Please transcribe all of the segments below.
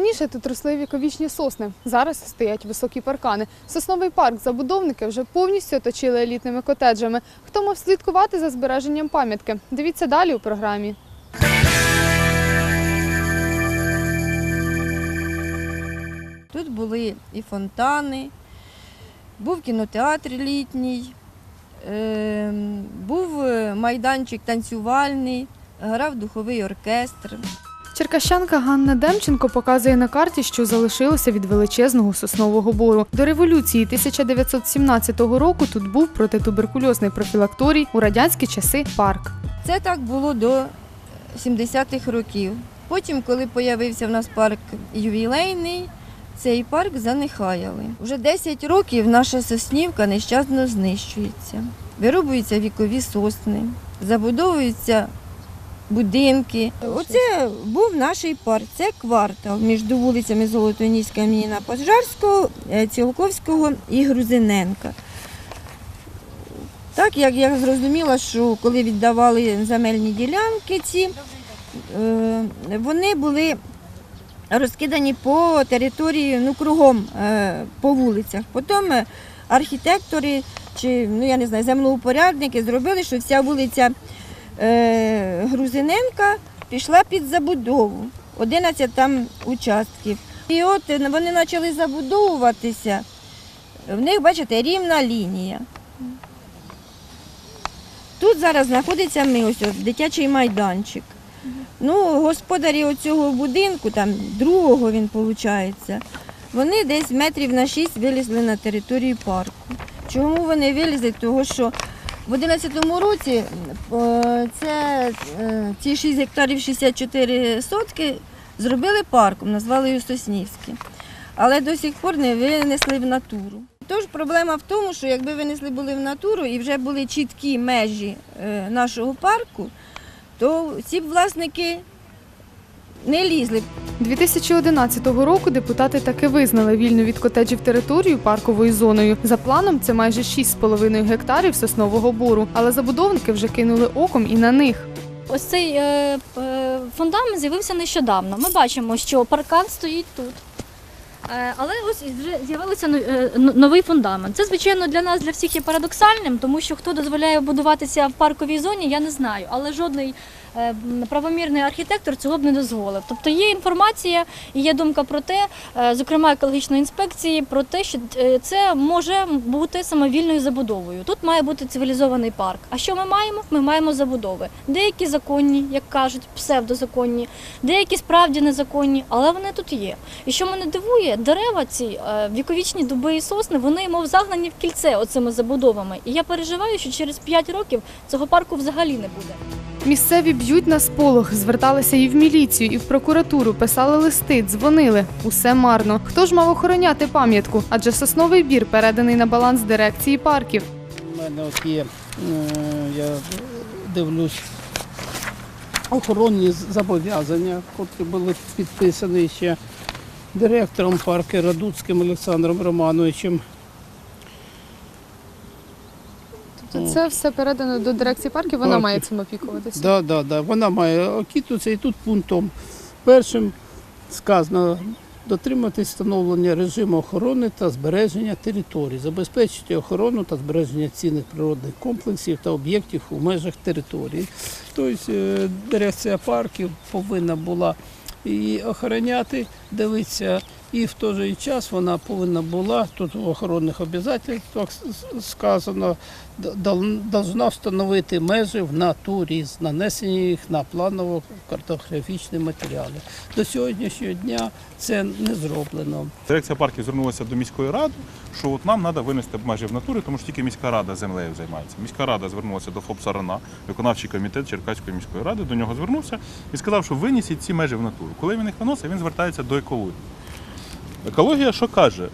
Раніше тут росли віковічні сосни, зараз стоять високі паркани. Сосновий парк забудовники вже повністю оточили елітними котеджами. Хто мав слідкувати за збереженням пам'ятки? Дивіться далі у програмі. Тут були і фонтани, був кінотеатр літній, е, був майданчик танцювальний, грав духовий оркестр. Черкащанка Ганна Демченко показує на карті, що залишилося від величезного соснового бору. До революції 1917 року тут був протитуберкульозний профілакторій у радянські часи парк. Це так було до 70-х років. Потім, коли з'явився в нас парк ювілейний, цей парк занехаяли. Уже 10 років наша соснівка нещасно знищується. Вирубуються вікові сосни, забудовуються будинки. Оце був наш парк, це квартал між вулицями Золотоніська Міна Пожарського, е, Цілковського і Грузиненка. Так як я зрозуміла, що коли віддавали земельні ділянки ці, е, вони були розкидані по території, ну, кругом е, по вулицях. Потім архітектори чи ну, я не знаю, землеупорядники зробили, що вся вулиця Грузиненка пішла під забудову. 11 там участків. І от е, вони почали забудовуватися. В них, бачите, рівна лінія. Тут зараз знаходиться ми, ось ось, дитячий майданчик. Ну, господарі оцього будинку, там другого він виходить, вони десь метрів на 6 вилізли на територію парку. Чому вони вилізли? Тому що в 11-му році е, це, е, ці 6 гектарів 64 сотки зробили парком, назвали його Соснівський. Але до сих пор не винесли в натуру. Тож проблема в тому, що якби винесли були в натуру і вже були чіткі межі е, нашого парку, то ці б власники не лізли. 2011 року депутати таки визнали вільну від котеджів територію парковою зоною. За планом це майже 6,5 гектарів соснового бору, але забудовники вже кинули оком і на них. Ось цей е, е, фундамент з'явився нещодавно. Ми бачимо, що паркан стоїть тут. Е, але ось вже з'явився ну- е, новий фундамент. Це, звичайно, для нас, для всіх є парадоксальним, тому що хто дозволяє будуватися в парковій зоні, я не знаю. Але жодний правомірний архітектор цього б не дозволив. Тобто є інформація і є думка про те, е, зокрема екологічної інспекції, про те, що е, це може бути самовільною забудовою. Тут має бути цивілізований парк. А що ми маємо? Ми маємо забудови. Деякі законні, як кажуть, псевдозаконні, деякі справді незаконні, але вони тут є. І що мене дивує, дерева ці е, віковічні дуби і сосни, вони мов загнані в кільце оцими забудовами. І я переживаю, що через 5 років цього парку взагалі не буде. Місцеві б'ють на сполох, зверталися і в міліцію, і в прокуратуру, писали листи, дзвонили. Усе марно. Хто ж мав охороняти пам'ятку? Адже сосновий бір переданий на баланс дирекції парків. У мене от є, е, я дивлюсь, охоронні зобов'язання, які були підписані ще директором парку Радуцьким Олександром Романовичем. Тобто це все передано до дирекції парків, вона Парків. має цим опікуватися. Да, да, да. Вона має окітуватися і тут пунктом першим сказано дотриматись встановлення режиму охорони та збереження територій, забезпечити охорону та збереження цінних природних комплексів та об'єктів у межах території. Тобто е, дирекція парків повинна була і охороняти, дивитися, і в той же час вона повинна була, тут в охоронних обов'язках сказано, должна встановити межі в натурі з нанесенням їх на планово-картографічні матеріали. До сьогоднішнього дня це не зроблено. Дирекція парків звернулася до міської ради, що от нам треба винести межі в натурі, тому що тільки міська рада землею займається. Міська рада звернулася до ФОП «Сарана», виконавчий комітет Черкаської міської ради, до нього звернувся і сказав, що винесіть ці межі в натуру. Коли він їх виносить, він звертається до екології. Екологія що каже?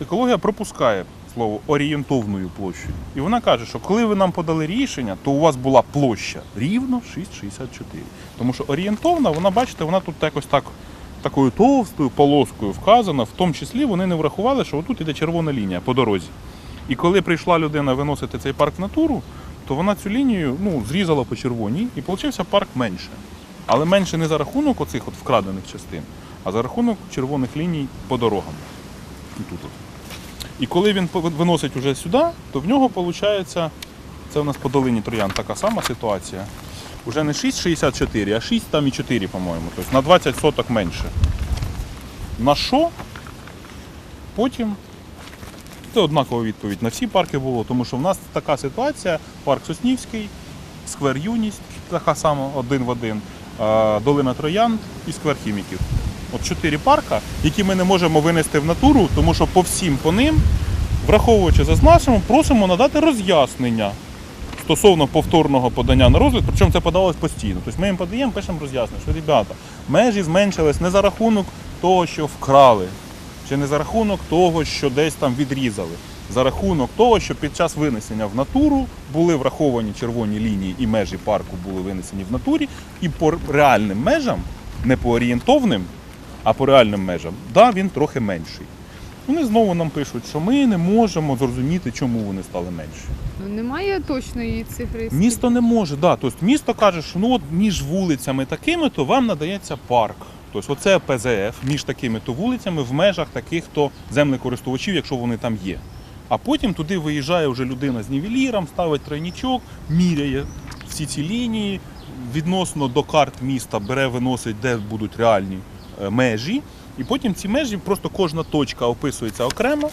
Екологія пропускає слово орієнтовною площею. І вона каже, що коли ви нам подали рішення, то у вас була площа рівно 6,64. Тому що орієнтовна, вона, бачите, вона тут якось так такою товстою полоскою вказано, в тому числі вони не врахували, що отут іде червона лінія по дорозі. І коли прийшла людина виносити цей парк в натуру, то вона цю лінію ну, зрізала по червоній і получився парк менше. Але менше не за рахунок оцих от вкрадених частин, а за рахунок червоних ліній по дорогам. І тут. от. І коли він виносить уже сюди, то в нього виходить, це у нас по долині Троян така сама ситуація. Уже не 6,64, а 6 там і 4, по-моєму. Тобто на 20 соток менше. На що? Потім це однакова відповідь на всі парки було, тому що в нас така ситуація: парк Соснівський, сквер Юність, така сама один в один, долина Троян і сквер хіміків. От чотири парка, які ми не можемо винести в натуру, тому що по всім по ним, враховуючи зазначено, просимо надати роз'яснення стосовно повторного подання на розгляд, причому це подалось постійно. Тобто ми їм подаємо, пишемо роз'яснення, що ребята, межі зменшились не за рахунок того, що вкрали, чи не за рахунок того, що десь там відрізали. За рахунок того, що під час винесення в натуру були враховані червоні лінії і межі парку були винесені в натурі, і по реальним межам, не по орієнтовним, а по реальним межам, да, він трохи менший. Вони знову нам пишуть, що ми не можемо зрозуміти, чому вони стали менші. Ну, Немає точної цифри. Місто не може, да. Тобто місто каже, що ну от між вулицями такими, то вам надається парк. Тобто оце ПЗФ між такими то вулицями в межах таких то землекористувачів, якщо вони там є. А потім туди виїжджає вже людина з нівеліром, ставить тройнічок, міряє всі ці лінії, відносно до карт міста бере, виносить, де будуть реальні межі. І потім ці межі, просто кожна точка описується окремо,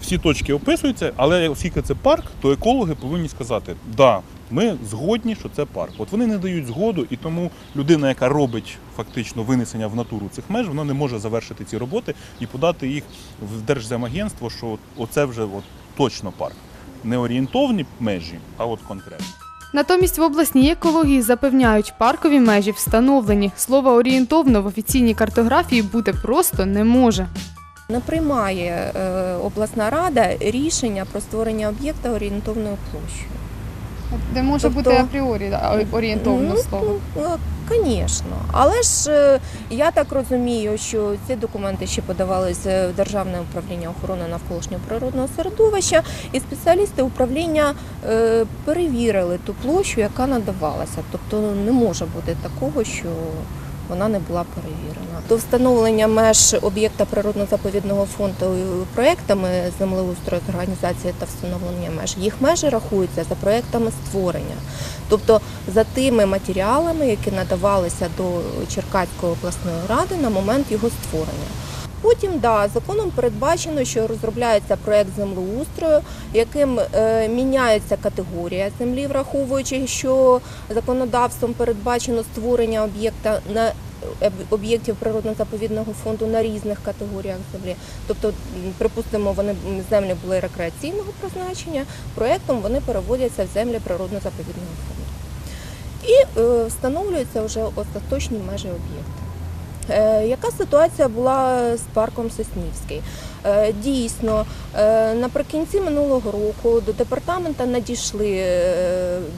всі точки описуються, але оскільки це парк, то екологи повинні сказати, да, ми згодні, що це парк. От вони не дають згоду, і тому людина, яка робить фактично винесення в натуру цих меж, вона не може завершити ці роботи і подати їх в Держземагентство, що оце вже от, точно парк. Не орієнтовні межі, а от конкретно. Натомість в обласній екології запевняють, паркові межі встановлені. Слова орієнтовно в офіційній картографії бути просто не може. Не приймає е, обласна рада рішення про створення об'єкта орієнтовною площею. Де може Тобто- бути апріорі орієнтовне Ну, слово. Звісно, але ж е, я так розумію, що ці документи ще подавалися в Державне управління охорони навколишнього природного середовища, і спеціалісти управління е, перевірили ту площу, яка надавалася. Тобто не може бути такого, що вона не була перевірена. До встановлення меж об'єкта природно-заповідного фонду проектами землеустрою організації та встановлення меж їх межі рахуються за проектами створення. Тобто за тими матеріалами, які надавалися до Черкаської обласної ради на момент його створення. Потім да, законом передбачено, що розробляється проект землеустрою, яким е, міняється категорія землі, враховуючи, що законодавством передбачено створення об'єкта на е, об'єктів природно-заповідного фонду на різних категоріях землі. Тобто, припустимо, вони землі були рекреаційного призначення, проектом вони переводяться в землі природно-заповідного фонду. І е, встановлюються вже остаточні межі об'єкта. Е, Яка ситуація була з парком Соснівський? Е, Дійсно, е, наприкінці минулого року до департамента надійшли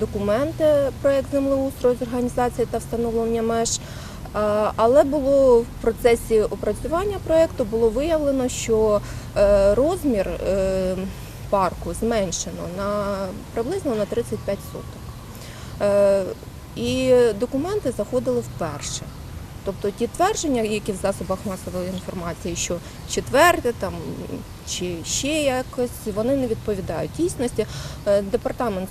документи проект землеустрою з організації та встановлення меж. Але було в процесі опрацювання проекту було виявлено, що розмір парку зменшено на приблизно на 35 соток. І документи заходили вперше. Тобто ті твердження, які в засобах масової інформації, що четверте там чи ще якось, вони не відповідають дійсності. Е, Департамент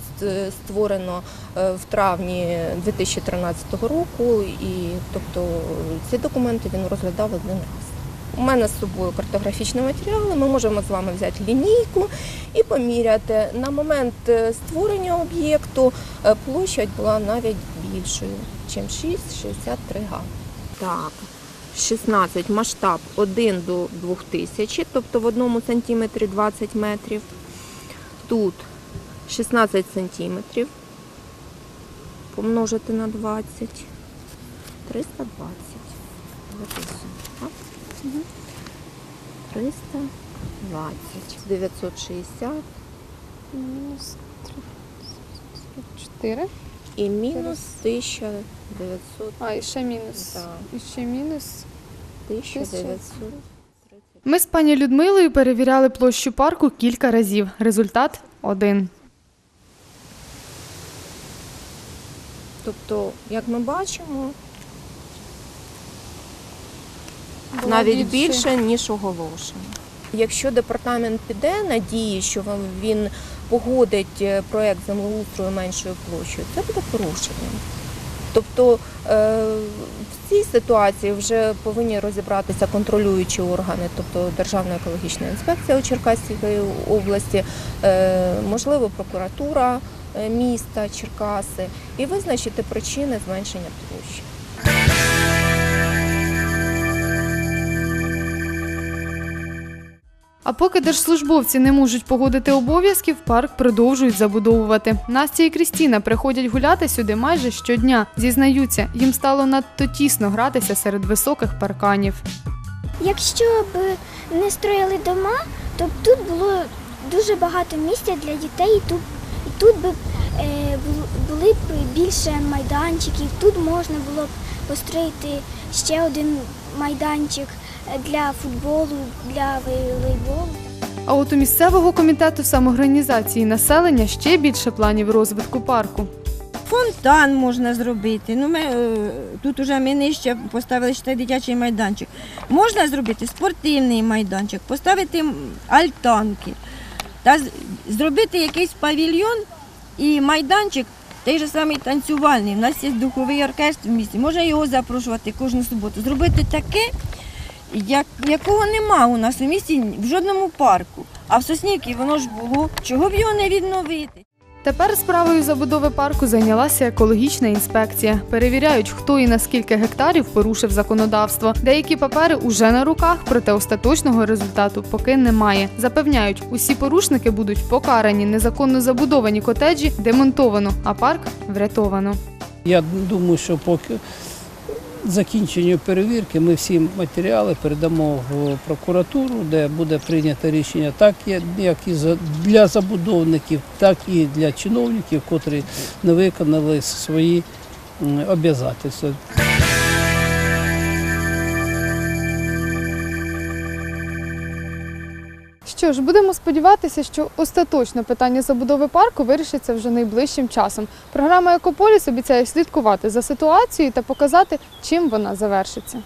створено е, в травні 2013 року, і тобто ці документи він розглядав один раз. У мене з собою картографічні матеріали. Ми можемо з вами взяти лінійку і поміряти. На момент е, створення об'єкту е, площадь була навіть більшою, ніж 6,63 га. Так, 16 масштаб 1 до 2000, тобто в одному сантиметрі 20 метрів. Тут 16 сантиметрів помножити на 20, 320. Записуємо. так? 320, 960 Мінус 4. І мінус 1900. А, і ще мінус. Так. І ще мінус. 1900. Ми з пані Людмилою перевіряли площу парку кілька разів. Результат один. Тобто, як ми бачимо, Була навіть більше. більше, ніж оголошено. Якщо департамент піде надії, що він погодить е, проект землеустрою меншою площею, це буде порушенням. Тобто е, в цій ситуації вже повинні розібратися контролюючі органи, тобто Державна екологічна інспекція у Черкаській області, е, можливо, прокуратура міста Черкаси, і визначити причини зменшення площі. А поки держслужбовці не можуть погодити обов'язків, парк продовжують забудовувати. Настя і Крістіна приходять гуляти сюди майже щодня. Зізнаються, їм стало надто тісно гратися серед високих парканів. Якщо б не строїли дома, то б тут було дуже багато місця для дітей, тут, і тут би е, були б більше майданчиків. Тут можна було б построїти ще один майданчик для футболу, для волейболу. А от у місцевого комітету самоорганізації населення ще більше планів розвитку парку. Фонтан можна зробити. Ну, ми, е, тут уже ми нижче поставили ще дитячий майданчик. Можна зробити спортивний майданчик, поставити альтанки та зробити якийсь павільйон і майданчик, той же самий танцювальний. У нас є духовий оркестр в місті, можна його запрошувати кожну суботу. Зробити таке, як, якого нема у нас у місті в жодному парку. А в Соснівці воно ж було. Чого б його не відновити? Тепер справою забудови парку зайнялася екологічна інспекція. Перевіряють, хто і на скільки гектарів порушив законодавство. Деякі папери уже на руках, проте остаточного результату поки немає. Запевняють, усі порушники будуть покарані. Незаконно забудовані котеджі демонтовано, а парк врятовано. Я думаю, що поки закінченню перевірки ми всі матеріали передамо в прокуратуру, де буде прийнято рішення так, як і для забудовників, так і для чиновників, котрі не виконали свої м, Що ж, будемо сподіватися, що остаточно питання забудови парку вирішиться вже найближчим часом. Програма Екополіс обіцяє слідкувати за ситуацією та показати, чим вона завершиться.